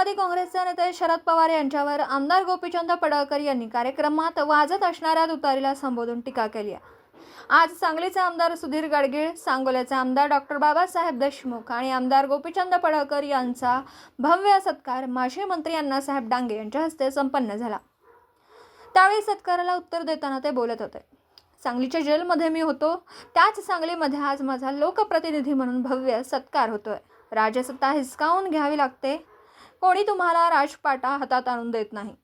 राष्ट्रवादी काँग्रेसचे नेते शरद पवार यांच्यावर आमदार गोपीचंद पडळकर यांनी कार्यक्रमात वाजत असणाऱ्या तुतारीला संबोधून टीका केली आहे. आज सांगलीचे आमदार सुधीर गाडगीळ सांगोल्याचे आमदार डॉक्टर बाबासाहेब देशमुख आणि आमदार गोपीचंद पडळकर यांचा भव्य सत्कार माजी मंत्री अण्णासाहेब डांगे यांच्या हस्ते संपन्न झाला. त्यावेळी सत्काराला उत्तर देताना ते बोलत होते. सांगलीच्या जेलमध्ये मी होतो त्याच सांगलीमध्ये आज माझा लोकप्रतिनिधी म्हणून भव्य सत्कार होतोय. राजसत्ता हिसकावून घ्यावी लागते कोणी तुम्हाला राजपाटा हातात आणून देत नाही?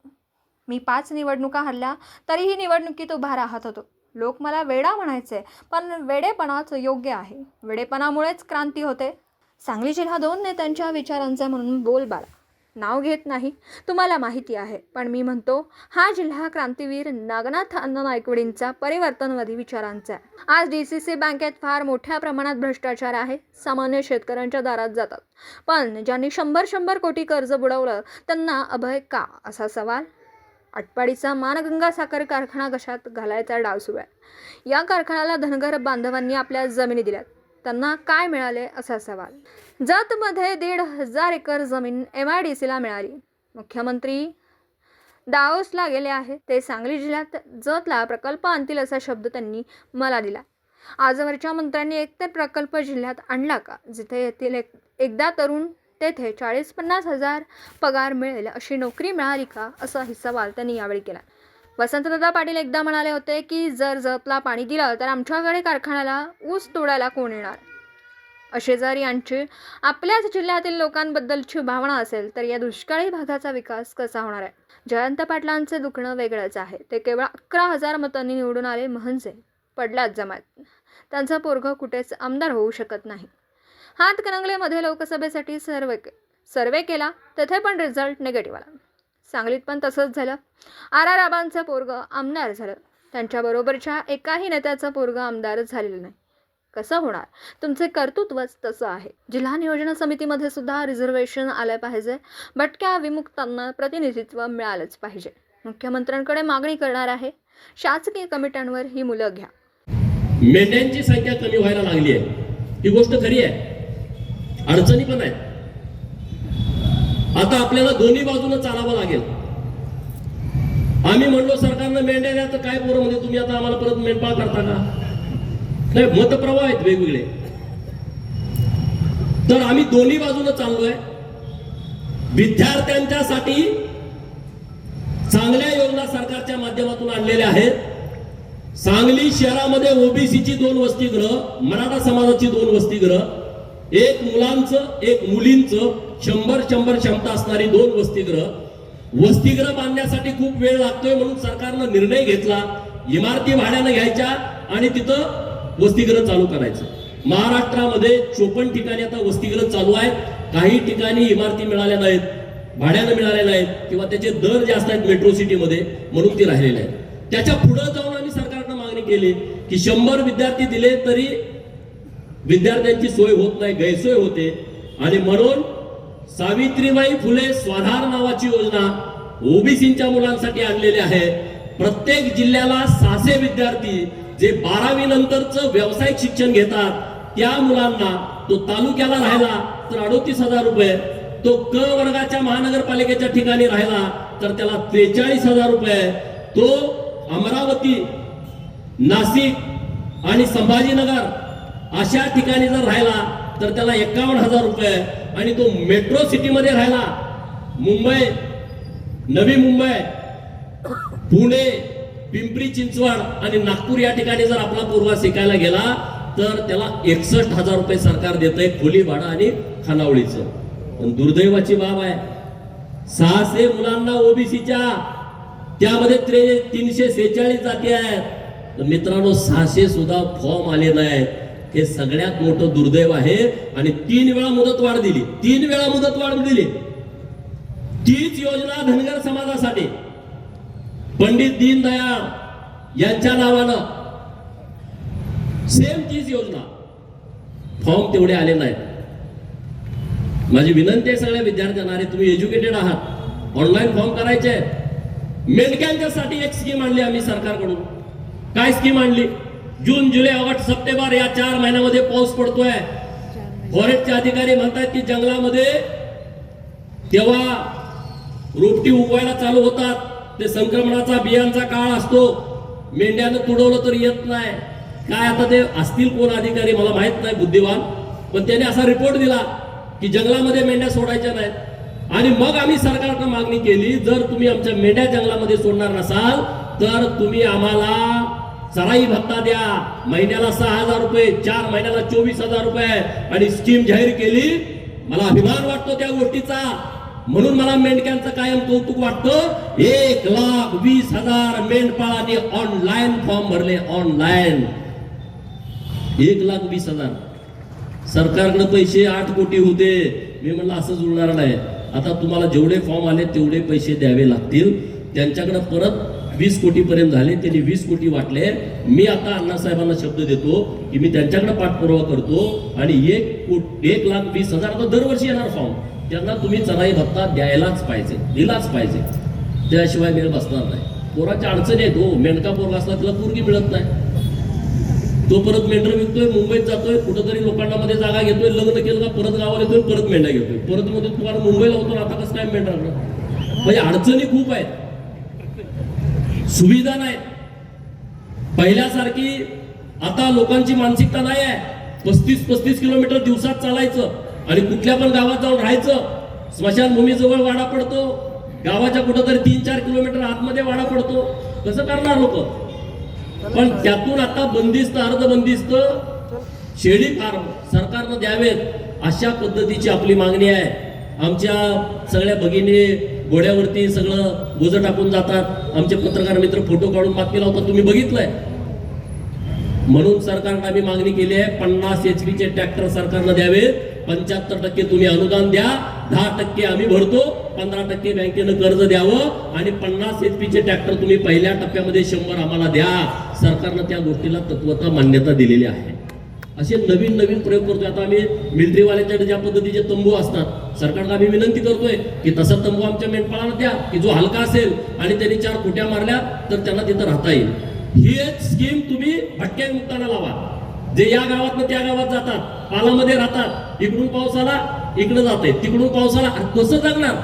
मी पाच निवडणुका हरल्या तरीही निवडणुकीत उभा राहत होतो. लोक मला वेडा म्हणायचे पण वेडेपणाच योग्य आहे. वेडेपणामुळेच क्रांती होते. सांगली जिल्हा दोन नेत्यांच्या विचारांचा म्हणून बोलबाला नाव घेत नाही. तुम्हाला माहिती आहे. पण मी म्हणतो हा जिल्हा क्रांतीवीर नागनाथ अण्णा नायकवडींचा परिवर्तनवादी विचारांचा आहे. आज डी सी सी बँकेत फार मोठ्या प्रमाणात भ्रष्टाचार आहे. सामान्य शेतकऱ्यांच्या दारात जातात. पण ज्यांनी शंभर शंभर कोटी कर्ज बुडवलं त्यांना अभय का असा सवाल? आटपाडीचा मानगंगा साखर कारखाना कशात घालायचा डाव सुरू आहे? या कारखान्याला धनगर बांधवांनी आपल्या जमिनी दिल्यात. त्यांना काय मिळाले असा सवाल. जतमध्ये दीड हजार एकर जमीन एम आय डी सीला मिळाली. मुख्यमंत्री डाओसला गेले आहे. ते सांगली जिल्ह्यात जतला प्रकल्प आणतील असा शब्द त्यांनी मला दिला. आजवरच्या मंत्र्यांनी एकतर प्रकल्प जिल्ह्यात आणला का? जिथे येथील एक एकदा तरुण तेथे चाळीस पन्नास हजार पगार मिळेल अशी नोकरी मिळाली का? असाही सवाल त्यांनी यावेळी केला. वसंतदादा पाटील एकदा म्हणाले होते की जर जतला पाणी दिलं तर आमच्याकडे कारखान्याला ऊस तोडायला कोण येणार? असे जर यांची आपल्याच जिल्ह्यातील लोकांबद्दलची भावना असेल तर या दुष्काळी भागाचा विकास कसा होणार आहे? जयंत पाटलांचे दुखणं वेगळंच आहे. ते केवळ अकरा हजार मतांनी निवडून आले म्हणजे पडल्यात जमात. त्यांचा पोरग कुठेच आमदार होऊ शकत नाही. हातकणंगलेमध्ये लोकसभेसाठी सर्वे के सर्वे केला तेथे पण रिझल्ट निगेटिव्ह आला. सांगलीत पण तसंच झालं. आर आर आबांचं पोरग आमदार झालं. त्यांच्याबरोबरच्या एकाही नेत्याचं पोरग आमदार झालेलं नाही. कसं होणार? तुमचे कर्तृत्वच तसं आहे. जिल्हा नियोजन समितीमध्ये सुद्धा रिझर्वेशन आलं पाहिजे. भटक्या विमुक्तांना प्रतिनिधित्व मिळालंच पाहिजे. मुख्यमंत्र्यांकडे मागणी करणार आहे. शासकीय कमिट्यांवर ही मुलं घ्या. मेंढ्यांची संख्या कमी व्हायला लागली आहे. ही गोष्ट खरी आहे. अडचणी पण आहेत. आता आपल्याला दोन्ही बाजूला चालावं लागेल. आम्ही म्हणलो सरकारनं मेंढ्या द्या तर काय पोरं म्हणजे तुम्ही आता आम्हाला परत मेंढपाळ करता का? नाही मतप्रवाह आहेत वेगवेगळे. तर आम्ही दोन्ही बाजूनं चाललोय. विद्यार्थ्यांच्यासाठी चांगल्या योजना सरकारच्या माध्यमातून आणलेल्या आहेत. सांगली शहरामध्ये ओबीसीची दोन वसतिगृह मराठा समाजाची दोन वसतिगृह एक मुलांचं एक मुलींचं शंभर शंभर क्षमता असणारी दोन वसतिगृह. वसतिगृह बांधण्यासाठी खूप वेळ लागतोय म्हणून सरकारनं निर्णय घेतला इमारती भाड्यानं घ्यायच्या आणि तिथं वसतिगृह चालू करायचं. महाराष्ट्रामध्ये चोपन्न ठिकाणी आता वसतिगृह चालू आहेत. काही ठिकाणी इमारती मिळाल्या नाहीत भाड्यानं मिळाल्या नाहीत किंवा त्याचे दर जास्त आहेत मेट्रो सिटीमध्ये म्हणून ती राहिलेले आहेत. त्याच्या पुढे जाऊन आम्ही सरकारनं मागणी केली की शंभर विद्यार्थी दिले तरी विद्यार्थ्यांची सोय होत नाही गैरसोय होते. आणि म्हणून सावित्रीबाई फुले स्वाधार नावाची योजना ओबीसीच्या मुलांसाठी आणलेली आहे. प्रत्येक जिल्ह्याला सहाशे विद्यार्थी जे बारावी नंतरचं व्यावसायिक शिक्षण घेतात त्या मुलांना तो तालुक्याला राहिला तर अडोतीस हजार रुपये तो क वर्गाच्या महानगरपालिकेच्या ठिकाणी राहिला तर त्याला त्रेचाळीस हजार रुपये तो अमरावती नाशिक आणि संभाजीनगर अशा ठिकाणी जर राहिला तर त्याला एकावन्न हजार रुपये आणि तो मेट्रो सिटीमध्ये राहिला मुंबई नवी मुंबई पुणे पिंपरी चिंचवड आणि नागपूर या ठिकाणी जर आपला पूर्वा शिकायला गेला तर त्याला एकसष्ट हजार रुपये सरकार देत आहे खोली भाडं आणि खानावळीचं. पण दुर्दैवाची बाब आहे सहाशे मुलांना ओबीसीच्या त्यामध्ये त्रे तीनशे सेहेचाळीस जाती आहेत. मित्रांनो सहाशे सुद्धा फॉर्म आले नाहीत. हे सगळ्यात मोठं दुर्दैव आहे. आणि तीन वेळा मुदतवाढ दिली. तीन वेळा मुदतवाढ दिली. तीच योजना धनगर समाजासाठी. पंडित दीनदयाळ यांच्या नावानं. सेम तीच योजना. फॉर्म तेवढे आले नाहीत. माझी विनंती आहे सगळ्या विद्यार्थ्यांना अरे तुम्ही एज्युकेटेड आहात. ऑनलाईन फॉर्म करायचे आहेत. मेंढक्यांच्यासाठी एक स्कीम आणली आम्ही सरकारकडून. काय स्कीम आणली? जून जुलै ऑगस्ट सप्टेंबर या चार महिन्यामध्ये पाऊस पडतोय. फॉरेस्टचे अधिकारी म्हणतात की जंगलामध्ये तेव्हा रोपटी उगवायला चालू होतात. ते संक्रमणाचा बियांचा काळ असतो. मेंढ्यानं तुडवलं तर येत नाही. काय आता ते असतील कोण अधिकारी मला माहीत नाही बुद्धिवान पण त्याने असा रिपोर्ट दिला की जंगलामध्ये मेंढ्या सोडायच्या नाहीत. आणि मग आम्ही सरकारकडे मागणी केली जर तुम्ही आमच्या मेंढ्या जंगलामध्ये सोडणार नसाल तर तुम्ही आम्हाला चराई भत्ता द्या. महिन्याला सहा हजार रुपये चार महिन्याला चोवीस हजार रुपये. आणि स्कीम जाहीर केली. मला अभिमान वाटतो त्या गोष्टीचा. म्हणून मला मेंढक्यांचं कायम कौतुक वाटतं. एक लाख वीस हजार मेंढपाळांनी ऑनलाईन फॉर्म भरले. ऑनलाईन एक लाख वीस हजार. सरकारकडे पैसे आठ कोटी होते. मी म्हणलं असं जुळणार नाही. आता तुम्हाला जेवढे फॉर्म आले तेवढे पैसे द्यावे लागतील. त्यांच्याकडे परत वीस कोटीपर्यंत झाले त्यांनी वीस कोटी वाटले. मी आता अण्णासाहेबांना शब्द देतो की मी त्यांच्याकडे पाठपुरावा करतो आणि एक कोट एक लाख वीस हजार आता दरवर्षी येणार फॉर्म. त्यांना तुम्ही चराई भत्ता द्यायलाच पाहिजे दिलाच पाहिजे. त्याशिवाय वेळ बसणार नाही. पोराच्या अडचणी आहेत हो. मेंढका पोरगा असला तिला पोरगी मिळत नाही. तो परत मेंढर विकतोय मुंबईत जातोय कुठंतरी लोकांना मध्ये जागा घेतोय लग्न केलं का परत गावाला येतोय परत मेंढा घेतोय. परत मध्ये तुम्हाला मुंबईला होतो ना आता कसं काय मेंढा म्हणजे अडचणी खूप आहेत. सुविधा नाही पहिल्यासारखी आता लोकांची मानसिकता नाही आहे. पस्तीस पस्तीस किलोमीटर दिवसात चालायचं आणि कुठल्या पण गावात जाऊन राहायचं. स्मशानभूमीजवळ वाडा पडतो. गावाच्या कुठंतरी तीन चार किलोमीटर आतमध्ये वाडा पडतो. कसं करणार लोक. पण त्यातून आता बंदिस्त अर्ध बंदिस्त शेळी फार्म सरकारनं द्यावेत अशा पद्धतीची आपली मागणी आहे. आमच्या सगळ्या भगिनी घोड्यावरती सगळं गोजं टाकून जातात. आमचे पत्रकार मित्र फोटो काढून बातमी लावतात. तुम्ही बघितलंय? म्हणून सरकारनं आम्ही मागणी केली आहे पन्नास एच चे ट्रॅक्टर सरकारनं द्यावे. पंच्याहत्तर टक्के तुम्ही अनुदान द्या. दहा टक्के आम्ही भरतो. पंधरा टक्के बँकेनं कर्ज द्यावं. आणि पन्नास एच चे ट्रॅक्टर तुम्ही पहिल्या टप्प्यामध्ये शंभर आम्हाला द्या. सरकारनं त्या गोष्टीला तत्वता मान्यता दिलेली आहे. असे नवीन नवीन प्रयोग करतोय. आता आम्ही मिलिटरीवाल्यांच्याकडे ज्या पद्धतीचे तंबू असतात सरकारला आम्ही विनंती करतोय की तसा तंबू आमच्या मेंढपाळाला द्या की जो हलका असेल आणि त्यांनी चार खोट्या मारल्या तर त्यांना तिथं राहता येईल. ही एक स्कीम तुम्ही भटक्या मुक्ताना लावा. जे या गावात त्या गावात जातात पालामध्ये राहतात इकडून पावसाला इकडे जाते तिकडून पावसाला कसं जगणार?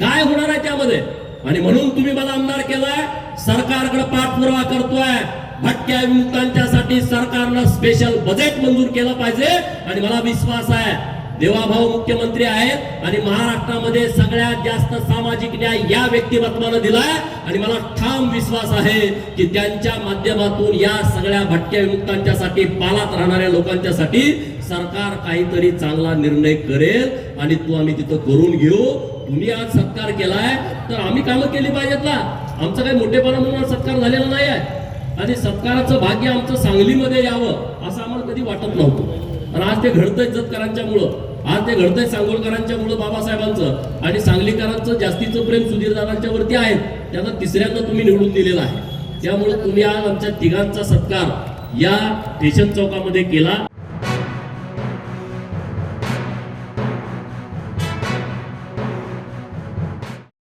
काय होणार आहे त्यामध्ये? आणि म्हणून तुम्ही मला आमदार केलाय सरकारकडे पाठपुरावा करतोय. भटक्या विमुक्तांच्यासाठी सरकारनं स्पेशल बजेट मंजूर केलं पाहिजे. आणि मला विश्वास आहे देवाभाऊ मुख्यमंत्री आहेत आणि महाराष्ट्रामध्ये सगळ्यात जास्त सामाजिक न्याय या व्यक्तिमत्वानं दिलाय. आणि मला ठाम विश्वास आहे की त्यांच्या माध्यमातून या सगळ्या भटक्या विमुक्तांच्यासाठी पालात राहणाऱ्या लोकांच्यासाठी सरकार काहीतरी चांगला निर्णय करेल आणि तो आम्ही तिथं करून घेऊ. तुम्ही आज सत्कार केलाय तर आम्ही कामं केली पाहिजेत ना. आमचा काही मोठेपणा म्हणून सत्कार झालेला नाही आहे आणि सत्काराचं भाग्य आमचं सांगलीमध्ये यावं असं आम्हाला कधी वाटत नव्हतं. आणि आज ते घडतंय जतकरांच्यामुळं आज ते घडतंय सांगोलकरांच्यामुळं बाबासाहेबांचं. आणि सांगलीकरांचं जास्तीचं प्रेम सुधीरदारांच्यावरती आहे. त्यांना तिसऱ्यांदा तुम्ही निवडून दिलेलं आहे. त्यामुळे तुम्ही आज आमच्या तिघांचा सत्कार या स्टेशन चौकामध्ये केला.